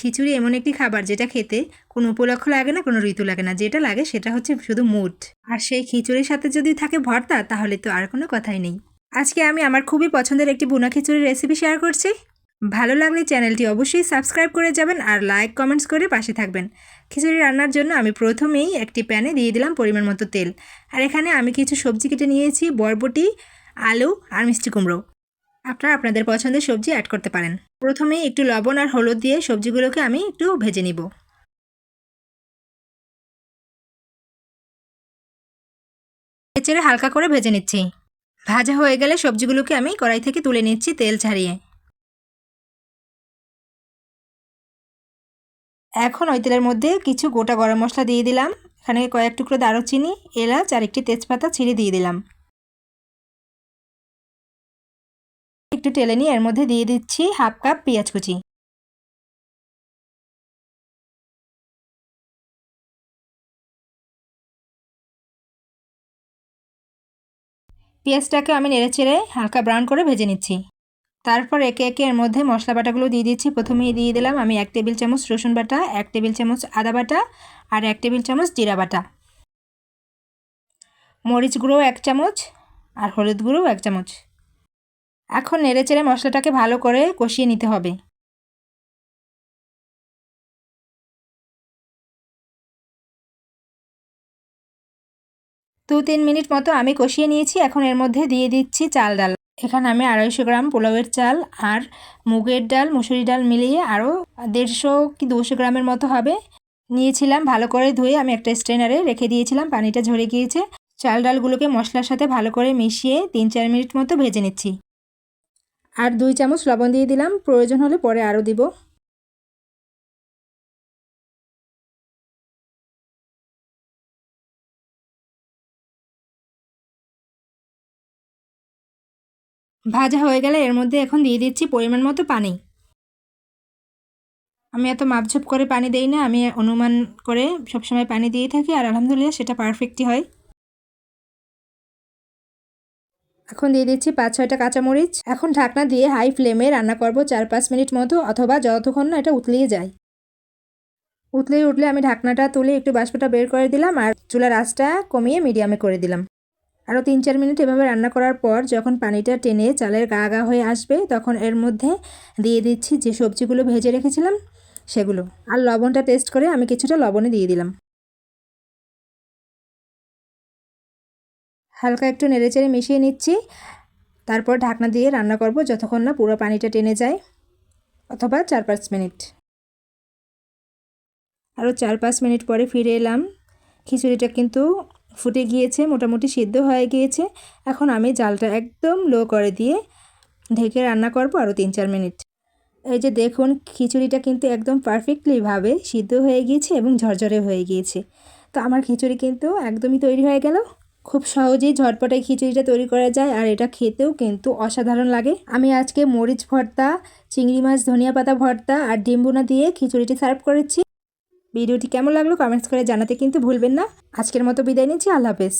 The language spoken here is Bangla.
খিচুড়ি এমন একটি খাবার যেটা খেতে কোনো উপলক্ষ লাগে না, কোনো ঋতু লাগে না। যেটা লাগে সেটা হচ্ছে শুধু মুড। আর সেই খিচুড়ির সাথে যদি থাকে ভর্তা, তাহলে তো আর কোনো কথাই নেই। আজকে আমি আমার খুবই পছন্দের একটি বুনা খিচুড়ির রেসিপি শেয়ার করছি। ভালো লাগলে চ্যানেলটি অবশ্যই সাবস্ক্রাইব করে যাবেন আর লাইক কমেন্টস করে পাশে থাকবেন। খিচুড়ি রান্নার জন্য আমি প্রথমেই একটি প্যানে দিয়ে দিলাম পরিমাণ মতো তেল। আর এখানে আমি কিছু সবজি কেটে নিয়েছি, বরবটি, আলু আর মিষ্টি কুমড়ো। আপনারা আপনাদের পছন্দের সবজি অ্যাড করতে পারেন। প্রথমে একটু লবণ আর হলুদ দিয়ে সবজিগুলোকে আমি একটু ভেজে নিব। চেড়ে হালকা করে ভেজে নিচ্ছি। ভাজা হয়ে গেলে সবজিগুলোকে আমি কড়াই থেকে তুলে নিচ্ছি তেল ছাড়িয়ে। এখন ওই তেলের মধ্যে কিছু গোটা গরম মশলা দিয়ে দিলাম। এখানে কয়েক টুকরো দারুচিনি, এলাচ আর একটি তেজপাতা ছিঁড়ে দিয়ে দিলাম। একটু টেলে নিয়ে এর মধ্যে দিয়ে দিচ্ছি হাফ কাপ পেঁয়াজ কুচি। পেঁয়াজটাকে আমি নেড়ে চেড়ে হালকা ব্রাউন করে ভেজে নিচ্ছি। তারপর একে একে এর মধ্যে মশলা বাটাগুলো দিয়ে দিচ্ছি। প্রথমেই দিয়ে দিলাম আমি এক টেবিল চামচ রসুন বাটা, এক টেবিল চামচ আদা বাটা আর এক টেবিল চামচ জিরা বাটা। মরিচ গুঁড়ো এক চামচ আর হলুদ গুঁড়ো এক চামচ। এখন নেড়ে চেড়ে মশলাটাকে ভালো করে কষিয়ে নিতে হবে। দু তিন মিনিট মতো আমি কষিয়ে নিয়েছি, এখন এর মধ্যে দিয়ে দিচ্ছি চাল ডাল। এখানে আমি আড়াইশো গ্রাম পোলাওয়ের চাল আর মুগের ডাল মুসুরি ডাল মিলিয়ে আরও দেড়শো কি দুশো গ্রামের মতো হবে। নিয়েছিলাম ভালো করে ধুয়ে আমি একটা স্ট্রেনারে রেখে দিয়েছিলাম, পানিটা ঝরে গিয়েছে। চাল ডালগুলোকে মশলার সাথে ভালো করে মিশিয়ে তিন চার মিনিট মতো ভেজে নিচ্ছি। আর দুই চামচ লবণ দিয়ে দিলাম। প্রয়োজন হলে পরে আরও দিব। ভাজা হয়ে গেলে এর মধ্যে এখন দিয়ে দিচ্ছি পরিমাণ মতো পানি। আমি এত মাপঝোপ করে পানি দেই না, আমি অনুমান করে সবসময় পানি দিয়ে থাকি আর আলহামদুলিল্লাহ সেটা পারফেক্টই হয়। এখন দিয়ে দিচ্ছি পাঁচ, ছয়টা কাঁচামরিচ। এখন ঢাকনা দিয়ে হাই ফ্লেমে রান্না করব চার, পাঁচ মিনিট মতো অথবা যতক্ষণ না এটা উতলিয়ে যায়। উতলিয়ে উঠলে আমি ঢাকনাটা তুলে একটু বাষ্পটা বের করে দিলাম আর চুলার আঁচটা কমিয়ে মিডিয়ামে করে দিলাম। আরও তিন, চার মিনিট এভাবে রান্না করার পর যখন পানিটা টেনে চালের গা গা হয়ে আসবে তখন এর মধ্যে দিয়ে দিচ্ছি যে সবজিগুলো ভেজে রেখেছিলাম সেগুলো। আর লবণটা টেস্ট করে আমি কিছুটা লবণে দিয়ে দিলাম। হালকা একটু নেড়েচেড়ে মিশিয়ে নিচ্ছি। তারপর ঢাকনা দিয়ে রান্না করব যতক্ষণ না পুরো পানিটা টেনে যায়। অথবা চার পাঁচ মিনিট। আরও চার পাঁচ মিনিট পরে ফিরে এলাম। খিচুড়িটা কিন্তু ফুটে গিয়েছে, মোটামুটি সিদ্ধ হয়ে গিয়েছে। এখন আমি জালটা একদম লো করে দিয়ে ঢেকে রান্না করব আরও তিন চার মিনিট। এই যে দেখুন, খিচুড়িটা কিন্তু একদম পারফেক্টলিভাবে সিদ্ধ হয়ে গিয়েছে এবং ঝরঝরে হয়ে গিয়েছে। তো আমার খিচুড়ি কিন্তু একদমই তৈরি হয়ে গেল। খুব সহজেই ঝটপটে খিচুড়িটা তৈরি করা যায় আর এটা খেতেও কিন্তু অসাধারণ লাগে। আমি আজকে মরিচ ভর্তা, চিংড়ি মাছ, ধনিয়া পাতা ভর্তা আর ডিম্বুনা দিয়ে খিচুড়িটি সার্ভ করেছি। ভিডিওটি কেমন লাগল কমেন্টস করে জানাতে কিন্তু ভুলবেন না। আজকের মতো বিদায় নিচ্ছি। আল্লাহ হাফেজ।